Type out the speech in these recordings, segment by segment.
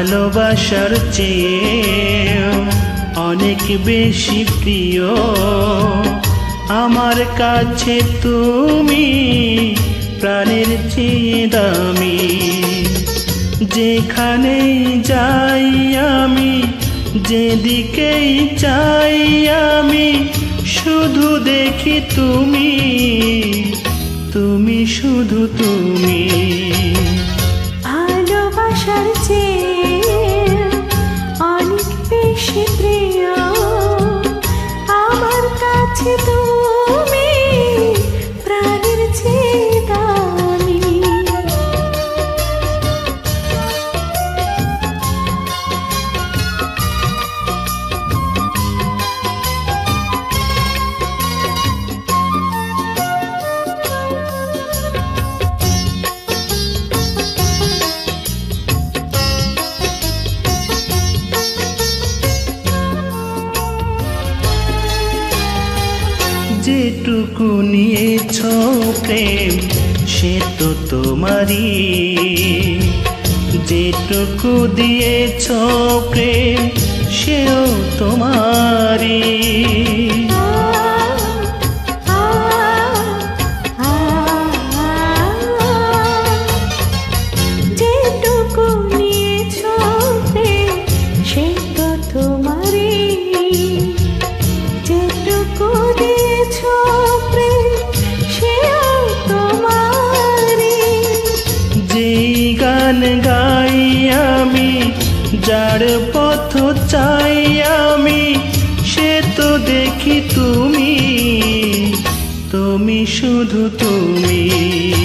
ভালোবাসার চেয়ে অনেক বেশি প্রিয়। আমার কাছে তুমি প্রাণের চেয়ে দামি। যেখানেই যাই আমি, যেদিকেই চাই আমি, শুধু দেখি তুমি তুমি শুধু তুমি। যেটুকু নিয়েছ প্রেম সে তো তোমারই। যেটুকু দিয়েছ প্রেম সেও তোমারই। যেটুকু নিয়েছ প্রেম, সে তো যেটুকু দিয়েছ গান গাই আমি যার পথ চাই আমি সে তো দেখি তুমি তুমি শুধু তুমি।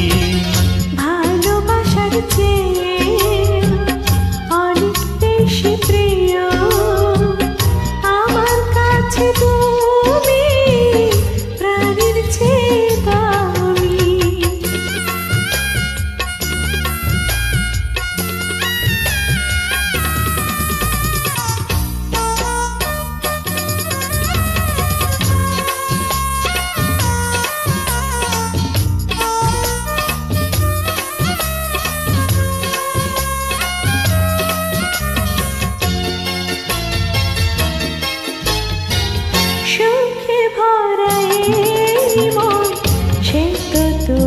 সুখে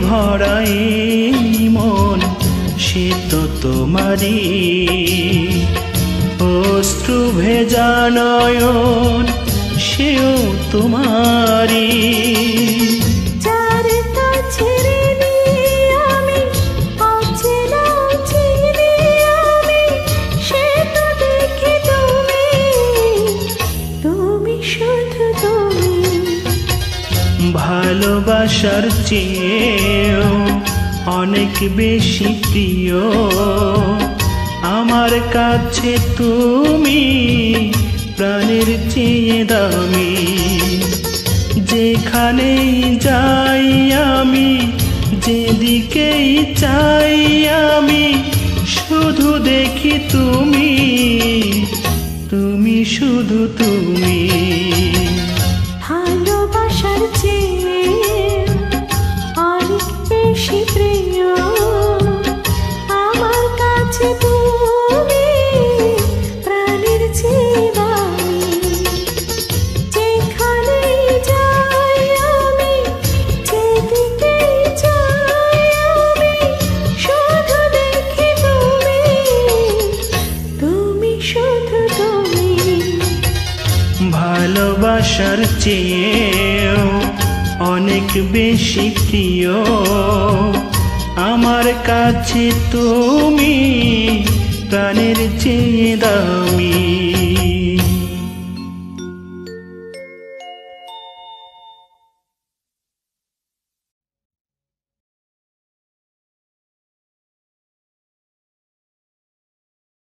ভরা মন সে তো তোমারই। অশ্রু ভেজা সেও তোমারই। যার কাছে ঋণী আমি, অচেনা চিনি আমি, সে তো দেখি তুমি, তুমি শুধু তুমি। ভালোবাসার চেয়েও অনেক বেশি প্রিয়। আমার কাছে তুমি প্রাণের চেয়ে দামি। যেখানেই যাই আমি, যেদিকেই চাই আমি, শুধু দেখি তুমি তুমি শুধু তুমি। ভালোবাসার চেয়েও অনেক বেশি প্রিয়। আমার কাছে তুমি প্রাণের চেয়ে দামি।